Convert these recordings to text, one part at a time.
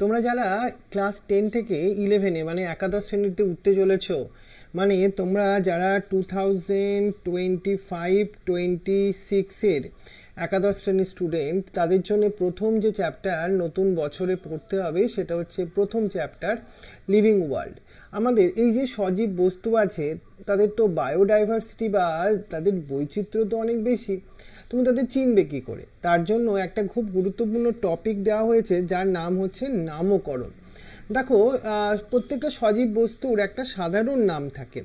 তোমরা যারা class ten থেকে ইলেভেনে মানে একাদশ শ্রেণীতে উঠতে চলেছ মানে তোমরা যারা two thousand twenty five twenty সিক্সের একাদশ শ্রেণির স্টুডেন্ট তাদের জন্য প্রথম যে চ্যাপ্টার নতুন বছরে পড়তে হবে, সেটা হচ্ছে প্রথম চ্যাপ্টার লিভিং ওয়ার্ল্ড আমাদের এই যে সজীব বস্তু আছে, তাদের তো বায়োডাইভার্সিটি বা তাদের বৈচিত্র্য তো অনেক বেশি, তুমি তাদের চিনবে কী করে? তার জন্য একটা খুব গুরুত্বপূর্ণ টপিক দেওয়া হয়েছে, যার নাম হচ্ছে নামকরণ। দেখো প্রত্যেকটা সজীব বস্তুর একটা সাধারণ নাম থাকে।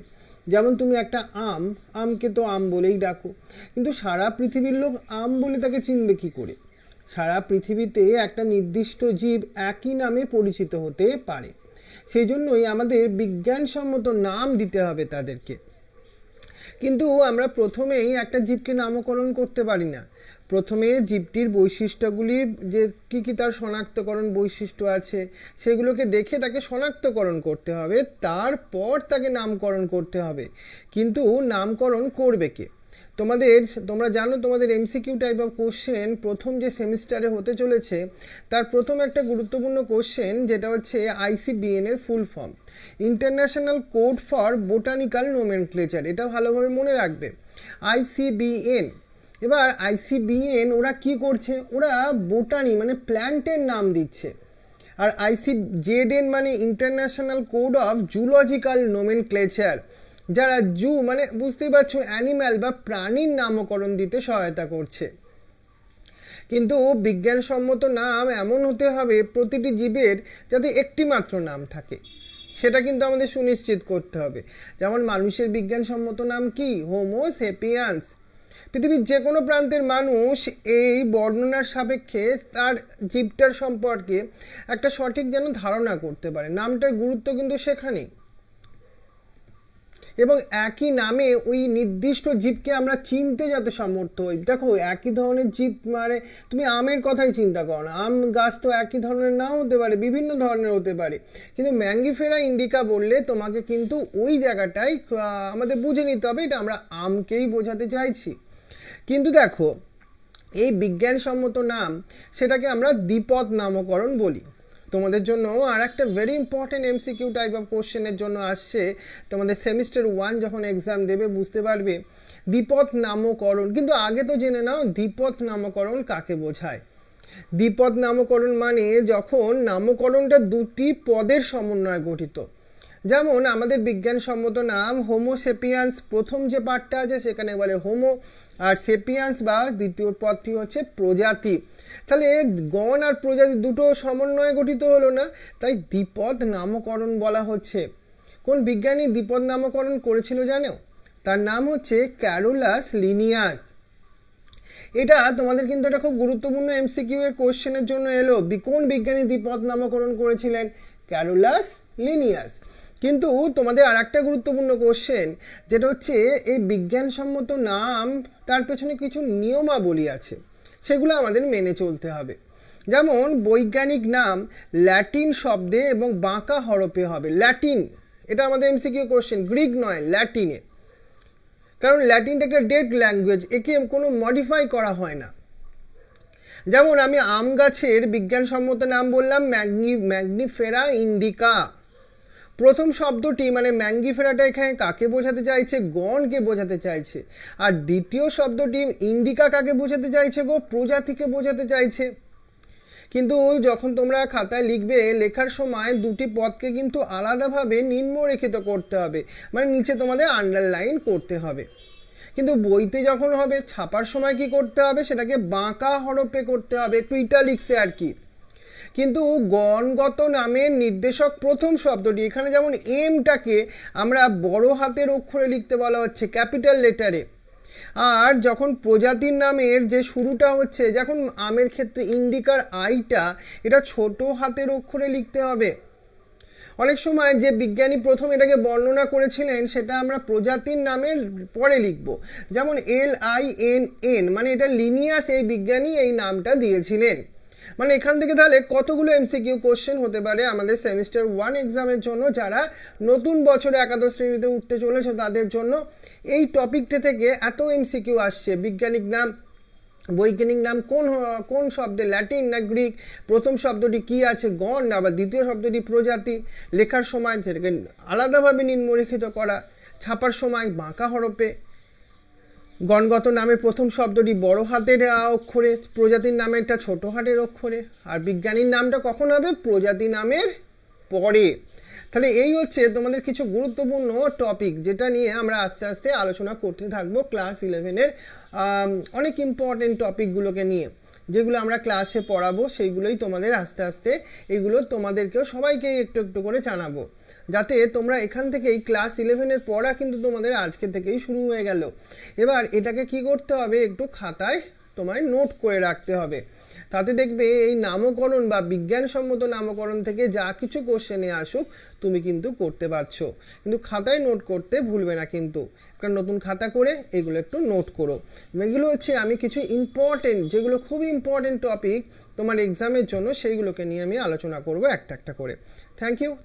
যেমন তুমি একটা আম, আমকে তো আম বলেই ডাকো। কিন্তু সারা পৃথিবীর লোক আম বলে তাকে চিনবে কী করে? সারা পৃথিবীতে একটা নির্দিষ্ট জীব একই নামে পরিচিত হতে পারে। সেই জন্যই আমাদের বিজ্ঞানসম্মত নাম দিতে হবে তাদেরকে। কিন্তু আমরা প্রথমেই একটা জীবকে নামকরণ করতে পারি না। প্রথমে জীবটির বৈশিষ্ট্যগুলি যে কী কী তার শনাক্তকরণ বৈশিষ্ট্য আছে, সেগুলোকে দেখে তাকে শনাক্তকরণ করতে হবে, তারপর তাকে নামকরণ করতে হবে। কিন্তু নামকরণ করবে কে? তোমাদের, তোমরা জানো তোমাদের এমসিকিউ টাইপ অফ কোশ্চেন প্রথম যে সেমিস্টারে হতে চলেছে, তার প্রথম একটা গুরুত্বপূর্ণ কোশ্চেন যেটা হচ্ছে আইসিবিএন এর full form international code for botanical nomenclature এটা ভালোভাবে মনে রাখবে। আইসিবিএন এবার আইসিবিএন ওরা কি করছে? ওরা বোটানি মানে প্ল্যান্টের নাম দিচ্ছে। আর আইসি জেডএন মানে international code of zoological nomenclature যারা জু মানে বুঝতেই পারছ অ্যানিম্যাল বা প্রাণীর নামকরণ দিতে সহায়তা করছে। কিন্তু বিজ্ঞানসম্মত নাম এমন হতে হবে, প্রতিটি জীবের যাতে একটি মাত্র নাম থাকে। সেটা কিন্তু আমাদের সুনিশ্চিত করতে হবে। যেমন মানুষের বিজ্ঞানসম্মত নাম কি? হোমো সেপিয়ান্স পৃথিবীর যে কোনো প্রান্তের মানুষ এই বর্ণনার সাপেক্ষে তার জীবটার সম্পর্কে একটা সঠিক যেন ধারণা করতে পারে। নামটার গুরুত্ব কিন্তু সেখানেই এবং একই নামে ওই নির্দিষ্ট জীবকে আমরা চিনতে যাতে সমর্থ হই। দেখো, একই ধরনের জীব মানে তুমি আমের কথাই চিন্তা করো না। আম গাছ তো একই ধরনের নাও হতে পারে, বিভিন্ন ধরনের হতে পারে। কিন্তু ম্যাঙ্গিফেরা ইন্ডিকা বললে তোমাকে কিন্তু ওই জায়গাটাই আমাদের বুঝে নিতে হবে। এটা আমরা আমকেই বোঝাতে চাইছি। কিন্তু দেখো, এই বিজ্ঞানসম্মত নাম সেটাকে আমরা দ্বিপদ নামকরণ বলি। তোমাদের জন্য আর একটা very important MCQ type of কোশ্চেনের জন্য আসছে। তোমাদের সেমিস্টার ওয়ান যখন এক্সাম দেবে, বুঝতে পারবে দ্বিপদ নামকরণ। কিন্তু আগে তো জেনে নাও দ্বিপদ নামকরণ কাকে বোঝায়। দ্বিপদ নামকরণ মানে যখন নামকরণটা দুটি পদের সমন্বয়ে গঠিত। যেমন আমাদের বিজ্ঞানসম্মত নাম হোমো সেপিয়ান্স প্রথম যে পার্টটা আছে সেখানে বলে হোমো আর সেপিয়ান্স বা দ্বিতীয় পদটি হচ্ছে প্রজাতি। তাহলে গণ আর প্রজাতি দুটো সমন্বয়ে গঠিত হলো না, তাই দ্বিপদ নামকরণ বলা হচ্ছে। কোন বিজ্ঞানী দ্বিপদ নামকরণ করেছিল জানো? তার নাম হচ্ছে ক্যারোলাস লিনিয়াস এটা তোমাদের কিন্তু একটা খুব গুরুত্বপূর্ণ এমসিকিউ এর কোশ্চেনের জন্য এলো। কোন বিজ্ঞানী দ্বিপদ নামকরণ করেছিলেন? ক্যারোলাস লিনিয়াস কিন্তু তোমাদের আর একটা গুরুত্বপূর্ণ কোশ্চেন যেটা হচ্ছে এই বিজ্ঞানসম্মত নাম, তার পেছনে কিছু নিয়মাবলী আছে, সেগুলো আমাদের মেনে চলতে হবে। যেমন, বৈজ্ঞানিক নাম ল্যাটিন শব্দে এবং বাঁকা হরফে হবে। ল্যাটিন, এটা আমাদের এমসিকিউ কোশ্চেন গ্রিক নয়, ল্যাটিনে। কারণ ল্যাটিনটা একটা ডেড ল্যাঙ্গুয়েজ, একে কোনো মডিফাই করা হয় না। যেমন, আমি আম গাছের বিজ্ঞানসম্মত নাম বললাম, ম্যাগনি, ম্যাগনিফেরা ইন্ডিকা। প্রথম শব্দটি মানে ম্যাঙ্গিফেরাটা এখানে কাকে বোঝাতে চাইছে? গণকে বোঝাতে চাইছে। আর দ্বিতীয় শব্দটি ইন্ডিকা কাকে বোঝাতে চাইছে গো? প্রজাতিকে বোঝাতে চাইছে। কিন্তু যখন তোমরা খাতায় লিখবে, লেখার সময় দুটি পদকে কিন্তু আলাদাভাবে নিম্নরেখিত করতে হবে। মানে নিচে তোমাদের আন্ডারলাইন করতে হবে। কিন্তু বইতে যখন হবে, ছাপার সময় কি করতে হবে? সেটাকে বাঁকা হরফে করতে হবে। একটু ইটালিক্সে আর কি। কিন্তু গণগত নামের নির্দেশক প্রথম শব্দটি, এখানে যেমন এমটাকে আমরা বড় হাতের অক্ষরে লিখতে বলা হচ্ছে, ক্যাপিটাল লেটারে। আর যখন প্রজাতির নামের যে শুরুটা হচ্ছে, যখন আমের ক্ষেত্রে ইন্ডিকার আইটা, এটা ছোট হাতের অক্ষরে লিখতে হবে। অনেক সময় যে বিজ্ঞানী প্রথম এটাকে বর্ণনা করেছিলেন, সেটা আমরা প্রজাতির নামের পরে লিখব। যেমন এল আই এন এন মানে এটা লিনিয়াস এই বিজ্ঞানী এই নামটা দিয়েছিলেন। মানে এখান থেকে তাহলে কতগুলো এমসিকিউ কোশ্চেন হতে পারে আমাদের সেমিস্টার ওয়ান এক্সামের জন্য? যারা নতুন বছরে একাদশ শ্রেণীতে উঠতে চলেছে, তাদের জন্য এই টপিকটা থেকে এত এমসিকিউ আসছে। বিজ্ঞানিক নাম, বৈজ্ঞানিক নাম, কোন কোন শব্দে ল্যাটিন না গ্রিক? প্রথম শব্দটি কি আছে? গণ আবার দ্বিতীয় শব্দটি প্রজাতি। লেখার সময় সেটাকে আলাদাভাবে নিম্নলিখিত করা। ছাপার সময় বাঁকা হরপে গণগত নামের প্রথম শব্দটি বড় হাতের অক্ষরে, প্রজাতির নামেরটা ছোট হাতের অক্ষরে। আর বিজ্ঞানীর নামটা কখন হবে? প্রজাতি নামের পরে। তাহলে এই হচ্ছে তোমাদের কিছু গুরুত্বপূর্ণ টপিক যেটা নিয়ে আমরা আস্তে আস্তে আলোচনা করতে থাকব ক্লাস ইলেভেনের অনেক ইম্পর্টেন্ট টপিকগুলোকে নিয়ে। যেগুলো আমরা ক্লাসে পড়াবো, সেইগুলোই তোমাদের আস্তে আস্তে এগুলো তোমাদেরকেও সবাইকে একটু একটু করে জানাব। যাতে তোমরা এখান থেকেই ক্লাস ইলেভেনের পড়া কিন্তু তোমাদের আজকে থেকেই শুরু হয়ে গেল। এবার এটাকে কি করতে হবে? একটু খাতায় তোমায় নোট করে রাখতে হবে। তাতে দেখবে এই নামকরণ বা বিজ্ঞানসম্মত নামকরণ থেকে যা কিছু কোশ্চেনে আসুক, তুমি কিন্তু করতে পারছ। কিন্তু খাতায় নোট করতে ভুলবে না কিন্তু। একটা নতুন খাতা করে এগুলো একটু নোট করো। এগুলো হচ্ছে আমি কিছু ইম্পর্টেন্ট যেগুলো খুবই ইম্পর্টেন্ট টপিক তোমার এক্সামের জন্য, সেইগুলোকে নিয়ে আমি আলোচনা করব একটা একটা করে। Thank you